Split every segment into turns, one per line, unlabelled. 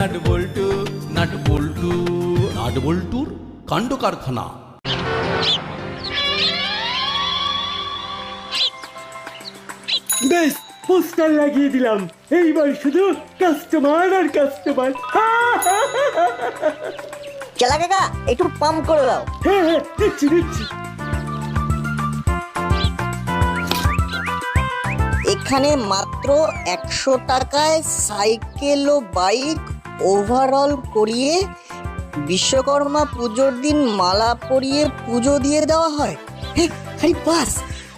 Nut bolt nut bolt nut বল্টুর কাণ্ড কারখানা
বেশ পোস্টার লাগিয়ে দিলাম। এইবার শুধু কাস্টমার আর কাস্টমার
চেলা কাকা একটু পাম্প করে দাও।
হ্যাঁ হ্যাঁ দিচ্ছি দিচ্ছি।
এখানে মাত্র একশো টাকায় সাইকেল ও বাইক ওভারঅল করিয়ে বিশ্বকর্মা পুজোর দিন মালা পরিয়ে পুজো দিয়ে দেওয়া হয়। আরে বাস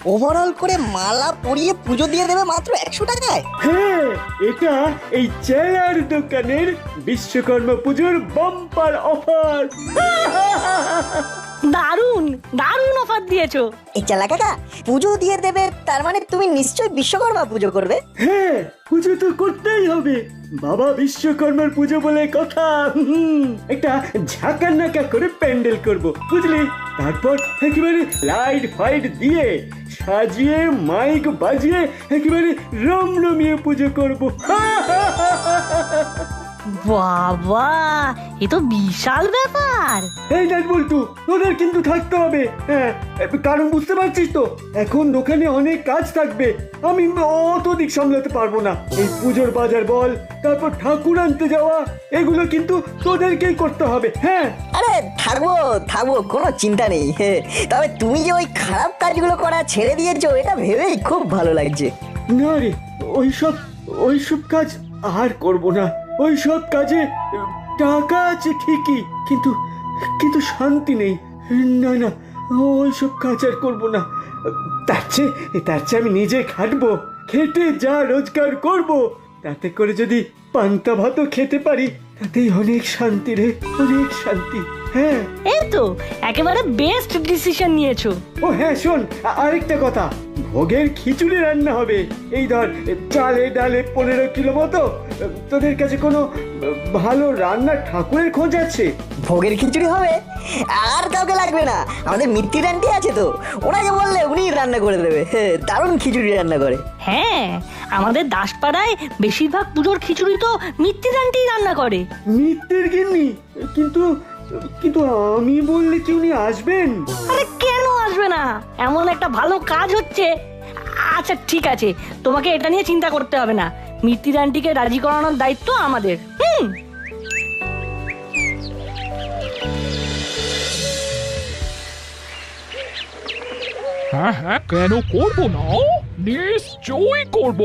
ওভারঅল করে মালা পরিয়ে পুজো দিয়ে দেবে মাত্র একশো টাকায়?
হ্যাঁ এটা এই চেয়ার দোকানের বিশ্বকর্মা পুজোর বাম্পার অফার
দারুণ দারুণ অফার দিয়েছ।
এই চেলা কাকা পুজো দিয়ে দেবে তার মানে তুমি নিশ্চয়ই বিশ্বকর্মা পুজো করবে?
হ্যাঁ পুজো তো করতেই হবে। বাবা বিশ্বকর্মার পুজো বলে কথা হুম, একটা ঝাঁকা নাকা করে প্যান্ডেল করব বুঝলি? তারপর একেবারে লাইট ফাইট দিয়ে সাজিয়ে মাইক বাজিয়ে একেবারে রমরমিয়ে পুজো করব।
বাবা এ তো বিশাল ব্যাপার।
এই দেখ বলতু তোদের কিন্তু থাকতে হবে। হ্যাঁ কারণ বুঝতে পারছিস তো এখন দোকানে অনেক কাজ থাকবে। আমি অত দিক সামলাতে পারব না। এই পুজোর বাজার বল তারপর ঠাকুর আনতে যাওয়া এগুলো কিন্তু তোদেরকেই করতে হবে হ্যাঁ?
আরে থাকব থাকব কোনো চিন্তা নেই হে, তবে তুমি যে ওই খারাপ কাজগুলো করা ছেড়ে দিয়েছ এটা ভেবেই খুব ভালো লাগছে।
না রে ওইসব ওইসব কাজ আর করব না। ওইসব কাজে টাকা আছে ঠিকই, কিন্তু কিন্তু শান্তি নেই। না না, ওই সব কাজ আর করব না। তার চেয়ে তার চেয়ে আমি নিজে খাটবো, খেটে যা রোজগার করব। তাতে করে যদি পান্তা ভাতও খেতে পারি, তাতেই অনেক শান্তি রে, অনেক শান্তি। হ্যাঁ।
এই তো একেবারে বেস্ট ডিসিশন নিয়েছো।
ও হ্যাঁ শোন আ- আরেকটা কথা। ভোগের খিচুড়ি রান্না হবে। এই ধর চালে ডালে পনেরো কিলো মতো। তোদের কাছে কোনো ভালো রান্নার ঠাকুরের খোঁজ আছে?
ভোগের খিচুড়ি হবে? আর কাউকে লাগবে না। আমাদের মিত্তির আন্টি আছে তো। ওনাকে বললে উনি রান্না করে দেবে। হে, দারুণ খিচুড়ি রান্না করে।
হ্যাঁ আমাদের দাসপাড়ায় বেশিরভাগ পুজোর খিচুড়ি তো মিত্তিদানটি রান্না করে।
মিত্রের গিন্নি? কিন্তু কিন্তু আমি বললে কি উনি আসবেন?
আরে কেন আসবে না? এমন একটা ভালো কাজ হচ্ছে। আচ্ছা ঠিক আছে। তোমাকে এটা নিয়ে চিন্তা করতে হবে না। মিত্তিদানটিকে রাজি করানোর দায়িত্ব আমাদের। হুম।
হ্যাঁ হ্যাঁ কেন করব না? নিশ্চয়ই করব।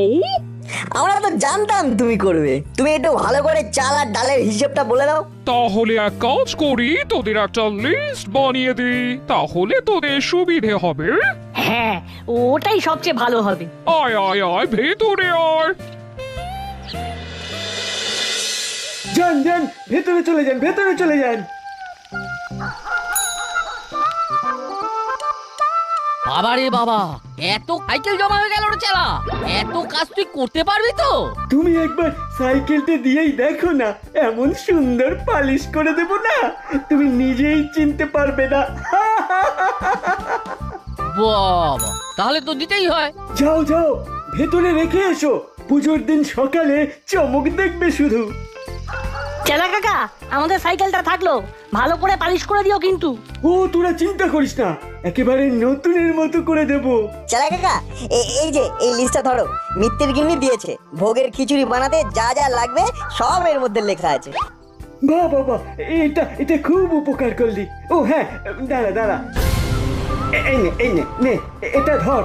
আমরা তো জানতাম তুমি করবে। তুমি একটু ভালো করে চাল আর ডালের হিসেবটা বলে দাও।
তাহলে এক কাজ করি তোদের একটা লিস্ট বানিয়ে দিই। তাহলে তোদের সুবিধে হবে।
হ্যাঁ ওটাই সবচেয়ে ভালো হবে।
আয় আয় আয় ভেতরে আয়।
যান যান ভেতরে চলে যান ভেতরে চলে যান।
বাবা রে বাবা এত সাইকেল জমা হয়ে গেল রে চেলা। এত কাজ তুই করতে পারবি তো?
তুমি একবার সাইকেলটা দিয়েই দেখো না এমন সুন্দর পালিশ করে দেব না। তুমি নিজেই চিনতে পারবে না।
বাবা তাহলে তো দিতেই হয়।
যাও যাও ভেতরে রেখে এসো। পুজোর দিন সকালে চমক দেখবে শুধু।
চেলা কাকা আমাদের সাইকেলটা থাকল। ভালো করে পালিশ করে দিও কিন্তু।
ও তোরা চিন্তা করিস না একেবারে নতুনের মতো করে দেব।
চালা কাকা এ- এই যে এই লিস্টটা ধরো মিত্তির গিন্নি দিয়েছে। ভোগের খিচুড়ি বানাতে যা যা লাগবে সব এর মধ্যে লেখা আছে।
বাহ বাবা এটা এটা খুব উপকার করলি। ও হ্যাঁ দাঁড়া দাঁড়া। এ- এই নে এই নে নে এ- এটা ধর।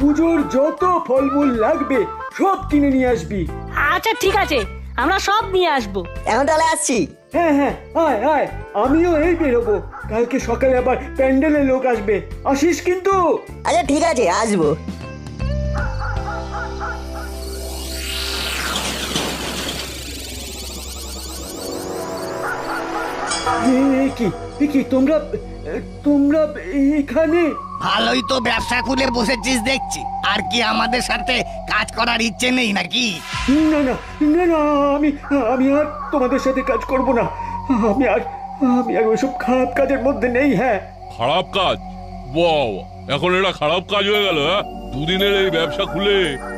পুজোর যত ফলমূল লাগবে সব কিনে নিয়ে আসবি।
আচ্ছা ঠিক আছে। আমরা সব নিয়ে আসব।
এখন তাহলে আসছি।
হ্যাঁ হ্যাঁ আয় আয়। আমিও এই বেরোবো। কালকে সকালে আবার প্যান্ডেলে লোক আসবে। আসিস কিন্তু?
আচ্ছা ঠিক আছে আসব।
কি? কি তোমরা তোমরা এখানে?
ভালোই তো ব্যবসা খুলে বসেছিস দেখছি। আর কি আমাদের সাথে কাজ করার ইচ্ছে নেই নাকি?
না না না না আমি আমি আর তোমাদের সাথে কাজ করব না। আমি আর আমি আর ওইসব খারাপ কাজের মধ্যে নেই হ্যাঁ।
খারাপ কাজ? বাহ এখন এটা খারাপ কাজ হয়ে গেল হ্যাঁ? দুদিনের এই ব্যবসা খুলে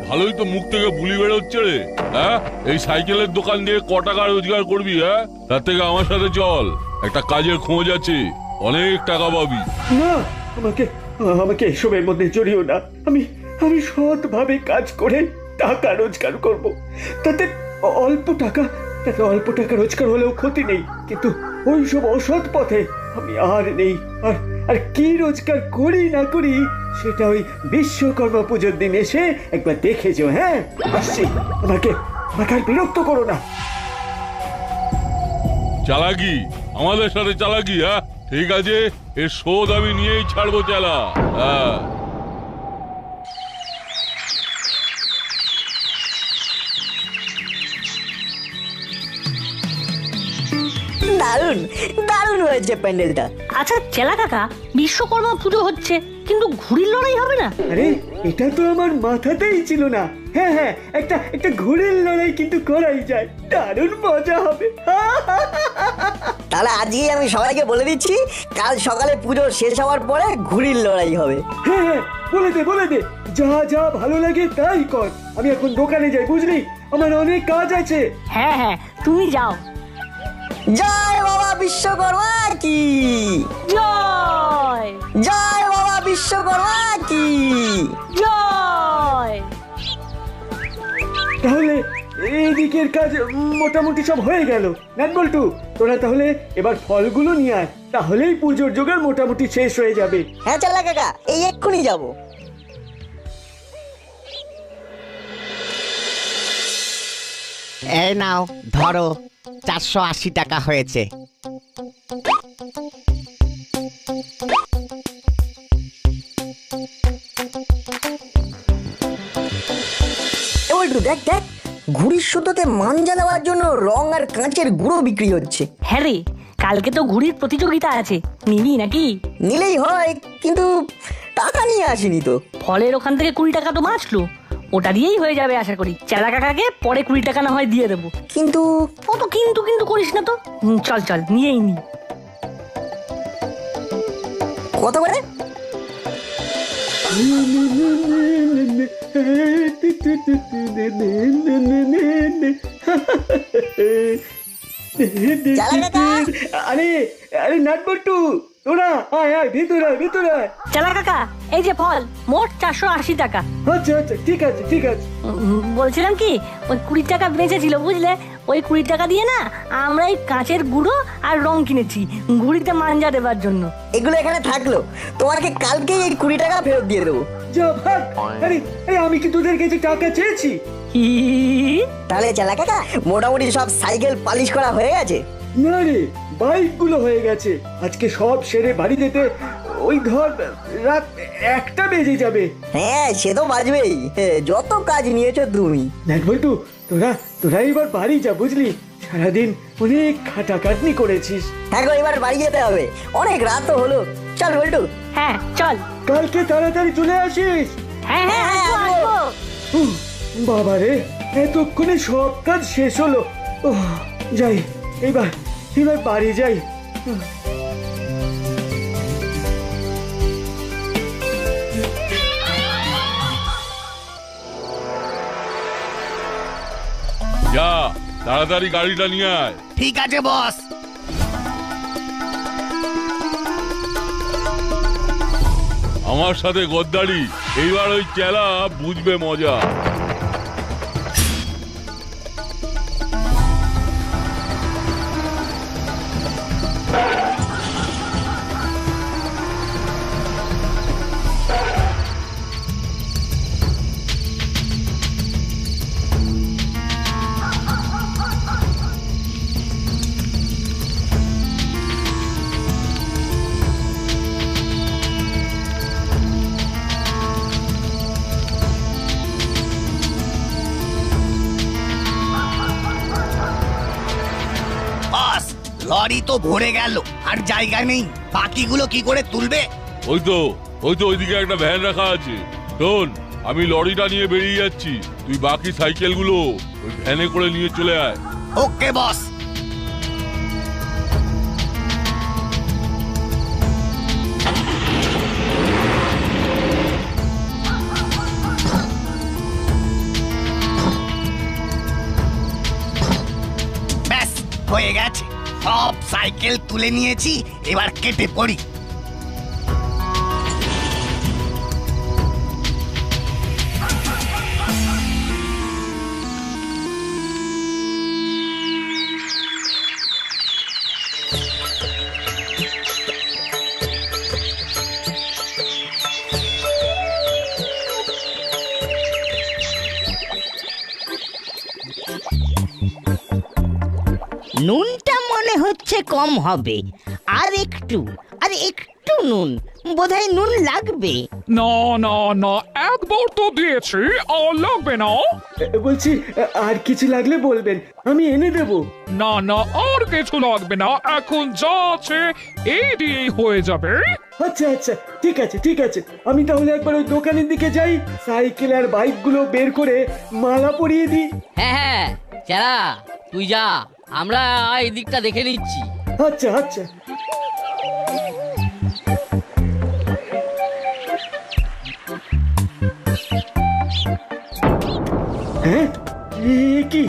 ভালোই তো মুখ থেকে বুলি বেরোচ্ছে রে হ্যাঁ? এই সাইকেলের দোকান দিয়ে ক টাকা রোজগার করবি হ্যাঁ? তার থেকে আমার সাথে চল, একটা কাজের খোঁজ আছে, অনেক টাকা পাবি।
না, আমাকে আমাকে এসবের মধ্যে জড়িও না। আমি আমি সৎভাবে কাজ করে টাকা রোজগার করব। তাতে অল্প টাকা, তাতে অল্প টাকা রোজগার হলেও ক্ষতি নেই। কিন্তু ওই সব অসৎ পথে আমি আর নেই, আর আর কি রোজগার করি না করি সেটা ওই বিশ্বকর্মা পুজোর দিন এসে একবার দেখে যাও হ্যাঁ? আসছি। আমাকে আমাকে আর বিরক্ত করো না।
চালাকি আমাদের সাথে চালাকি হ্যাঁ? ঠিক আছে এর শোধ আমি নিয়েই ছাড়বো চালা। হ্যাঁ।
দারুণ। হয়েছে প্যান্ডেলটা।
আচ্ছা চেলা কাকা বিশ্বকর্মা পুজো হচ্ছে কিন্তু ঘুড়ির লড়াই হবে না?
আরে এটা তো আমার মাথাতেই ছিল না। হ্যাঁ হ্যাঁ একটা একটা ঘোড়ের লড়াই কিন্তু করাই যায়। দারুণ মজা হবে।
তাহলে আজকেই আমি সবাইকে বলে দিচ্ছি কাল সকালে পুজো শেষ হওয়ার পরে ঘুড়ির লড়াই হবে।
হ্যাঁ হ্যাঁ বলে দে বলে দে। যা যা ভালো লাগে তাই কর। আমি এখন দোকানে যাই বুঝলি? আমার অনেক কাজ আছে।
হ্যাঁ হ্যাঁ তুমি যাও।
জয় বিশ্বকর্মা কি।
জয়।
জয় বাবা বিশ্বকর্মা কি।
জয়।
তাহলে এদিকের কাজ মোটামুটি সব হয়ে গেল। বল্টু তোরা তাহলে এবার ফলগুলো নিয়ে আয়। তাহলেই পুজোর জোগাড় মোটামুটি শেষ হয়ে যাবে।
হ্যাঁ চালা কাকা এই এক্ষুনি যাব।
এই নাও ধরো। চারশো আশি টাকা হয়েছে।
দেখ দেখ ঘুড়ির সুতোতে মাঞ্জা দেওয়ার জন্য রং আর কাঁচের গুঁড়ো বিক্রি হচ্ছে।
হ্যাঁ রে কালকে তো ঘুড়ির প্রতিযোগিতা আছে। নিবি নাকি?
নিলেই হয় কিন্তু টাকা নিয়ে আসিনি তো।
ফলের ওখান থেকে কুড়ি টাকা তো বাঁচলো। ওটা দিয়েই হয়ে যাবে আশা করি। চেলা কাকাকে পরে কুড়ি টাকা না হয় দিয়ে দেবো।
কিন্তু
ও তো কিন্তু কিন্তু করিস না তো। হুম, চল চল নিয়েই নি।
কত করে? চালা কাকা।
আরে আরে নাট বল্টু তোরা আয় আয় ভিতরে আয় ভিতরে আয়।
চেলা কাকা এই যে ফল মোট চারশো আশি টাকা।
আচ্ছা আচ্ছা ঠিক আছে ঠিক আছে।
উম, বলছিলাম কি ওই কুড়ি টাকা বেঁচেছিল বুঝলে? ওই কুড়ি টাকা দিয়ে না আমরা এই কাঁচের গুঁড়ো আর রং কিনেছি ঘুড়িতে মাঞ্জা দেবার জন্য।
এগুলো এখানে থাকল। তোমাকে কালকেই এই কুড়ি টাকা ফেরত দিয়ে দেবো?
যা ভাগ আরে আরে আমি কি তোদের কাছে টাকা চেয়েছি?
হি।
তাহলে চালা কাকা মোটামুটি সব সাইকেল পালিশ করা হয়ে গেছে।
না রে বাইকগুলো হয়ে গেছে। আজকে সব সেরে বাড়ি যেতে ওই ধর রাত একটা বেজে যাবে।
হ্যাঁ সে তো বাজবেই। যত কাজ নিয়েছো তুমি।
দেখ বলটু তোরা তোরা এবার বাড়ি যা বুঝলি? সারাদিন অনেক খাটাখাটনি করেছিস।
হ্যাঁ গো এবার বাড়ি যেতে হবে। অনেক রাত তো হলো। চল বল্টু।
হ্যাঁ চল।
কালকে তাড়াতাড়ি চলে আসিস।
হ্যাঁ হ্যাঁ
উহ, বাবা রে এতক্ষণে সব কাজ শেষ হলো। ওহ, যাই এবার এবার বাড়ি যাই।
যা তাড়াতাড়ি গাড়িটা নিয়ে আয়।
ঠিক আছে বস।
আমার সাথে গদ্দারি এইবার ওই চেলা বুঝবে মজা।
তো ভরে গেল আর জায়গা নেই। বাকিগুলো কি করে তুলবে?
ওই তো ওই তো ওইদিকে একটা ভ্যান রাখা আছে। শোন আমি লরিটা নিয়ে বেরিয়ে যাচ্ছি। তুই বাকি সাইকেলগুলো ওই ভ্যানে করে নিয়ে চলে আয়।
ওকে বস। হয়ে গেছে। সব সাইকেল তুলে নিয়েছি এবার কেটে পড়ি।
নুনটা মনে হচ্ছে কম হবে। আর একটু আর একটু নুন। বোধহয় নুন লাগবে।
না না না একবার তো দিয়েছি আর লাগবে না।
বলছি আর কিছু লাগলে বলবেন আমি এনে দেব।
না না আর কিছু লাগবে না এখন যা আছে এই দিয়েই হয়ে যাবে।
আচ্ছা আচ্ছা ঠিক আছে ঠিক আছে। আমি তাহলে একবার ওই দোকানের দিকে যাই সাইকেল আর বাইকগুলো বের করে মালা পরিয়ে দিই।
হ্যাঁ হ্যাঁ চেলা তুই যা। আমরা এই দিকটা দেখে নিচ্ছি।
আচ্ছা আচ্ছা। হ্যাঁ? কি?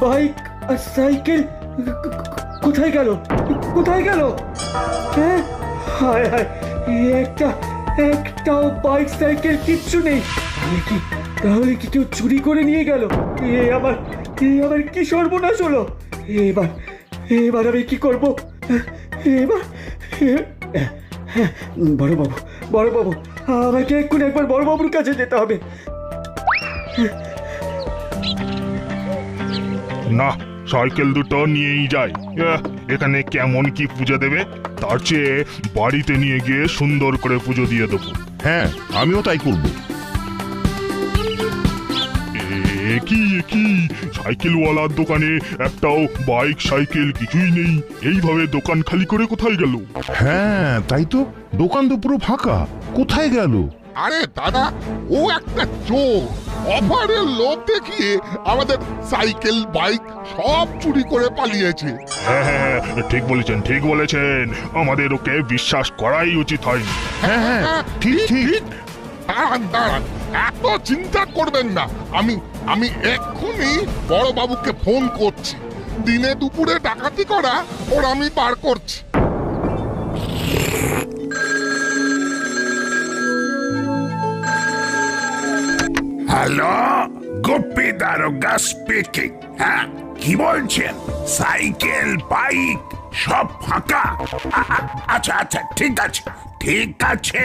বাইক আর সাইকেল কোথায় গেল? কোথায় গেল? হ্যাঁ? হায় হায় একটা, একটাও বাইক, সাইকেল কিচ্ছু নেই। কি? তাহলে কি কেউ চুরি করে নিয়ে গেল। এ আমার এ আমার কি সর্বনাশ হলো? এবার এবার আমি কি করব? এবার এ- বড় বাবু বড় বাবু আমাকে এক্ষুনি একবার বড় বাবুর কাছে যেতে হবে।
না সাইকেল দুটো নিয়েই যাই। এখানে কেমন কি পুজো দেবে? তার চেয়ে বাড়িতে নিয়ে গিয়ে সুন্দর করে পুজো দিয়ে দেবো।
হ্যাঁ আমিও তাই করব।
এ কি এ কি সাইকেলওয়ালার দোকানে একটাও বাইক সাইকেল কিছুই নেই। এইভাবে দোকান খালি করে কোথায় গেল?
হ্যাঁ তাই তো। দোকান তো পুরো ফাঁকা। কোথায় গেল?
আরে দাদা ও একটা চোর। অফারের লোভ দেখিয়ে আমাদের সাইকেল বাইক সব চুরি করে পালিয়েছে।
হ্যাঁ হ্যাঁ হ্যাঁ, ঠিক বলেছেন ঠিক বলেছেন। আমাদের ওকে বিশ্বাস করাই উচিত হয়নি।
হ্যাঁ হ্যাঁ ঠিক ঠিক।
দাঁড়ান দাঁড়ান এত চিন্তা করবেন না। আমি আমি এক্ষুনি বড় বাবুকে ফোন করছি। দিনে দুপুরে ডাকাতি করা ওর আমি বার করছি।
হ্যালো গুপ্পি দারোগা স্পিকিং হ্যাঁ কি বলছেন? সাইকেল, বাইক, সব ফাঁকা? আচ্ছা আচ্ছা ঠিক আছে ঠিক আছে।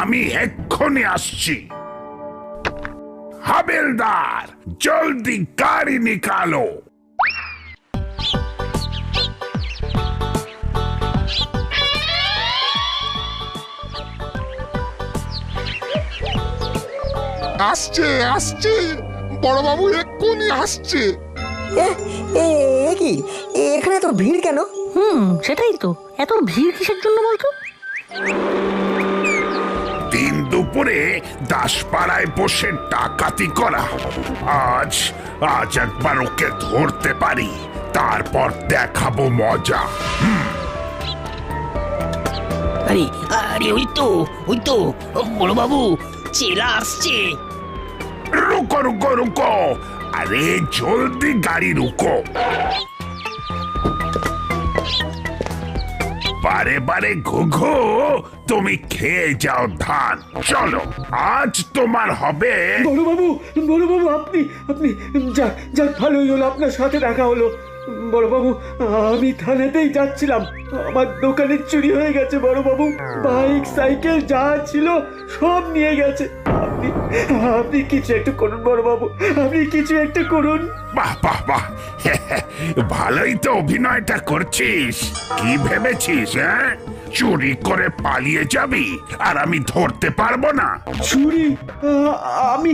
আমি এক্ষুনি আসছি। হাবেলদার জলদি গাড়ি নিকালো।
আসছে আসছে। বড় বাবু এক্ষুনি আসছে।
এ এ এ কি? এখানে তো ভিড় কেন?
হুম সেটাই তো। এত ভিড় কিসের জন্য বলতো
দুপুরে দাসপাড়ায় বসে ডাকাতি করা। আজ আজ একবার ওকে ধরতে পারি তারপর দেখাবো মজা।
আরে আরে ওই তো ওই তো বড় বাবু চেলা আসছে।
রুকো রুকো রুকো। আরে জলদি গাড়ি রুকো। বারে বারে ঘুঘু, তুমি খেয়ে যাও ধান। চলো, আজ তোমার হবে
বড় বাবু বড় বাবু আপনি আপনি যা যাক ভালোই হলো, আপনার সাথে দেখা হলো। বড় বাবু আমি থানাতেই যাচ্ছিলাম। আমার দোকানে চুরি হয়ে গেছে বড় বাবু বাইক সাইকেল যা ছিল সব নিয়ে গেছে। আপনি আপনি কিছু একটু করুন বড় বাবু আপনি কিছু একটু করুন।
বাহ বাহ বাহ। ভালোই তো অভিনয়টা করছিস। কি ভেবেছিস হ্যাঁ? চুরি করে পালিয়ে যাবি আর আমি ধরতে পারব না।
চুরি? আমি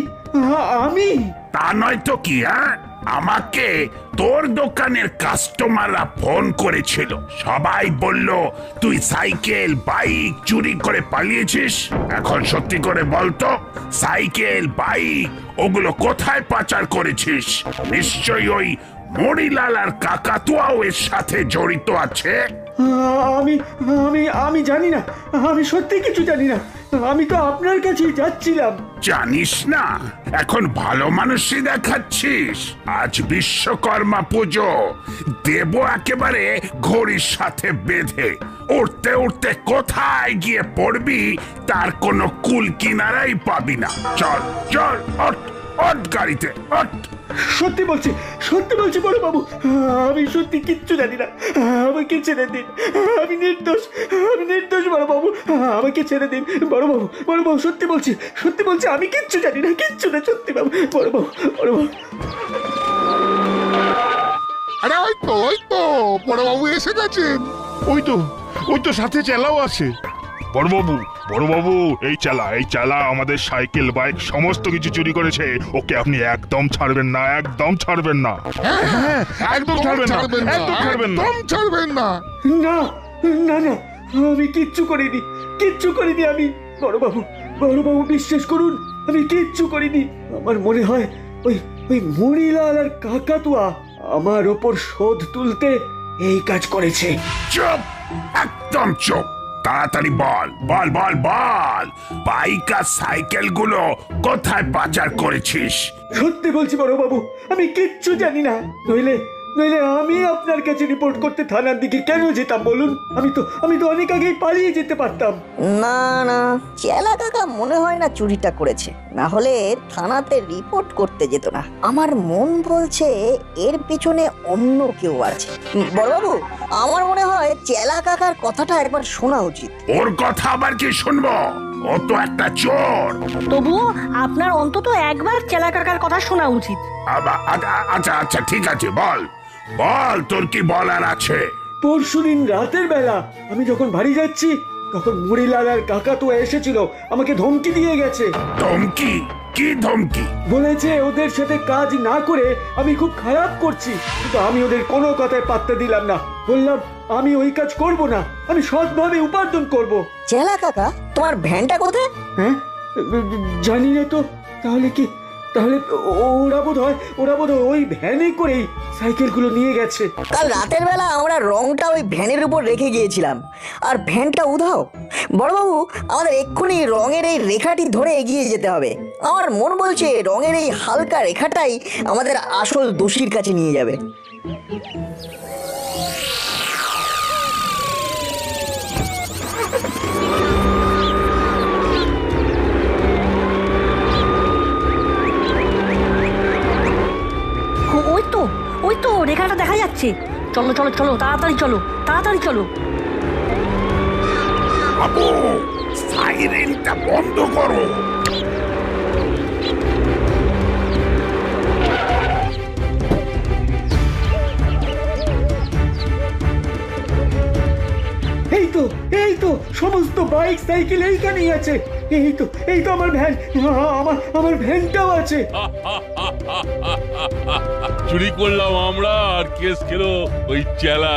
আমি?
তা নয় তো কি হ্যাঁ? আমাকে তোর দোকানের কাস্টমাররা ফোন করেছিল। সবাই বলল, তুই সাইকেল, বাইক চুরি করে পালিয়েছিস? এখন সত্যি করে বলতো সাইকেল, বাইক, ওগুলো কোথায় পাচার করেছিস? নিশ্চয়ই ওই মরিলাল আর কাকাতুয়াও এর সাথে জড়িত আছে।
আমি আমি আমি জানি না। আমি সত্যি কিছু জানি না। আমি তো আপনার কাছেই যাচ্ছিলাম।
জানিস না, এখন ভালো মানুষই দেখাচ্ছিস। আজ বিশ্বকর্মা পুজো। দেব একেবারে ঘড়ির সাথে বেঁধে। উঠতে উঠতে কোথায় গিয়ে পড়বি, তার কোনো কুল কিনারাই পাবি না। চল চল অট গাড়িতে অট।
সত্যি বলছি সত্যি বলছি বড় বাবু আমি সত্যি কিচ্ছু জানি না। আমাকে ছেড়ে দিন আমি নির্দোষ আমি নির্দোষ বড় বাবু আমাকে ছেড়ে দিন। বড় বাবু বড় বাবু সত্যি বলছি সত্যি বলছি আমি কিচ্ছু জানি না কিচ্ছু না সত্যি বাবু বড় বাবু বড় বাবু।
আরে ওই তো ওই তো বড়বাবু এসে গেছেন।
ওই তো ওই তো সাথে চেলাও আছে। বড়বাবু বড়বাবু এই চালা এই চালা আমাদের সাইকেল বাইক সমস্ত কিছু চুরি করেছে। ওকে আপনি একদম ছাড়বেন না একদম ছাড়বেন না। হ্যাঁ, একদম ছাড়বেন না। একদম ছাড়বেন না।
একদম ছাড়বেন না।
না না না আমি কিচ্ছু করিনি কিচ্ছু করিনি আমি। বড়বাবু বড়বাবু বিশ্বাস করুন আমি কিচ্ছু করিনি। আমার মনে হয় ওই ওই মুড়িলাল আর কাকাতুয়া আমার ওপর শোধ তুলতে এই কাজ করেছে।
চুপ একদম চুপ। তাড়াতাড়ি বল বল বল বল। বাইক আর সাইকেলগুলো কোথায় পাচার করেছিস?
সত্যি বলছি বড় বাবু আমি কিচ্ছু জানি না। নইলে নইলে আমি আপনার কাছে রিপোর্ট করতে থানার দিকে কেন যেতাম বলুন? আমি তো আমি তো অনেক আগেই পালিয়ে যেতে পারতাম।
না না চেলা কাকা মনে হয় না চুরিটা করেছে। না হলে থানাতে রিপোর্ট করতে যেত না। আমার মন বলছে এর পেছনে অন্য কেউ আছে। বড়বাবু আমার মনে হয় চেলা কাকার কথাটা একবার শোনা উচিত।
ওর কথা আবার কি শুনব? ও তো একটা চোর।
তবুও আপনার অন্তত একবার চেলা কাকার কথা শোনা উচিত।
আচ্ছা আচ্ছা ঠিক আছে বল। বল তোর কি বলার আছে?
পরশুদিন রাতের বেলা আমি যখন বাড়ি যাচ্ছি তখন মুড়িলাল আর কাকাতুয়া এসেছিল আমাকে ধমকি দিয়ে গেছে।
ধমকি? কি ধমকি?
বলেছে ওদের সাথে কাজ না করে আমি খুব খারাপ করছি কিন্তু আমি ওদের কোনো কথায় পাত্তা দিলাম না। বললাম আমি ওই কাজ করব না আমি সৎভাবে উপার্জন করব।
চেলা কাকা তোমার ভ্যানটা কোথায়?
হ্যাঁ? জানি না তো তাহলে কি তাহলে ওরা বোধ হয় ওরা বোধ ওই ভ্যানে করেই সাইকেলগুলো নিয়ে গেছে।
কাল রাতের বেলা আমরা রংটা ওই ভ্যানের উপর রেখে গিয়েছিলাম। আর ভ্যানটা উধাও। বড়বাবু, আমাদের এক্ষুনি রঙের এই রেখাটি ধরে এগিয়ে যেতে হবে। আমার মন বলছে রঙের এই হালকা রেখাটাই আমাদের আসল দোষীর কাছে নিয়ে যাবে।
রেখাটা দেখা যাচ্ছে। চলো চলো চলো তাড়াতাড়ি চলো তাড়াতাড়ি চলো।
বাবু সাইরেনটা বন্ধ করো।
এই তো এই তো সমস্ত বাইক সাইকেল এইখানেই আছে। এই তো এই তো আমার ভ্যান। আমার আমার ভ্যানটাও আছে।
চুরি করলাম আমরা আর কেস খেলো ওই চেলা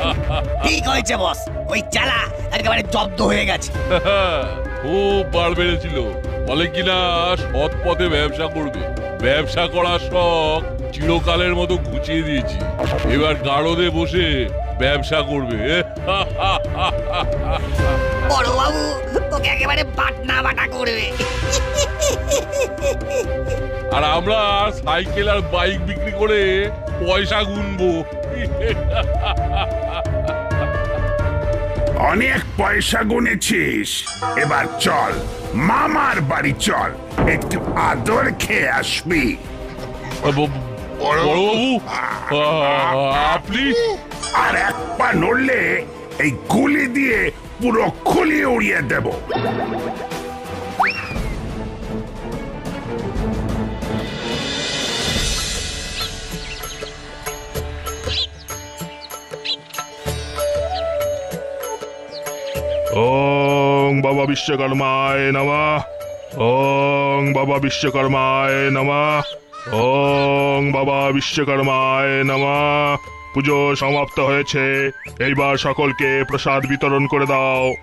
ঠিক হয়েছে বস। ওই চালা একেবারে জব্দ হয়ে গেছে।
খুব বার বেড়েছিল। বলে কিনা সৎ পথে ব্যবসা করবে। ব্যবসা করার শখ চিরকালের মতো ঘুচিয়ে দিয়েছি। এবার গাড়োদে বসে ব্যবসা করবে।
বড়বাবু তোকে একেবারে বাটনা বাটা করবে।
আর আমরা সাইকেল আর বাইক বিক্রি করে পয়সা গুনবো।
অনেক পয়সা গুনেছিস। এবার চল মামার বাড়ি চল একটু আদর খেয়ে আসবি।
বড়বাবু আপনি?
আর এক পা নড়লে এই গুলি দিয়ে পুরো খুলিয়ে উড়িয়ে দেব।
ওং বাবা বিশ্বকর্মায় নমঃ। ওং বাবা বিশ্বকর্মায় নমঃ। ওং বাবা বিশ্বকর্মায় নমঃ। পুজো সমাপ্ত হয়েছে। এইবার সকলকে প্রসাদ বিতরণ করে দাও।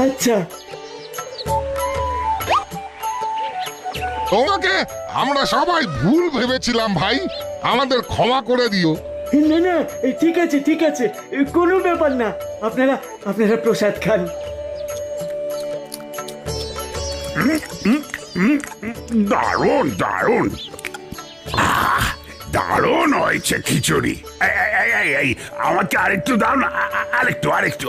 আচ্ছা।
তোমাকে আমরা সবাই ভুল ভেবেছিলাম ভাই। আমাদের ক্ষমা করে দিও।
না না ঠিক আছে ঠিক আছে। কোনো ব্যাপার না। আপনারা আপনারা প্রসাদ খান।
দারুণ দারুণ। দারুণ হয়েছে খিচুড়ি। আমাকে আরেকটু দাও না আরেকটু আরেকটু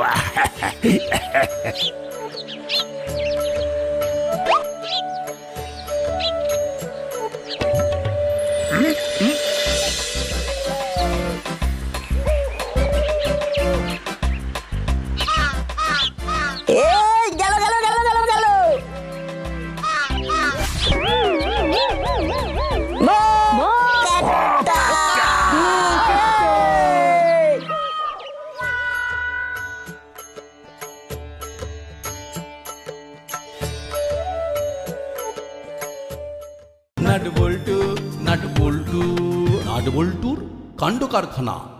নাট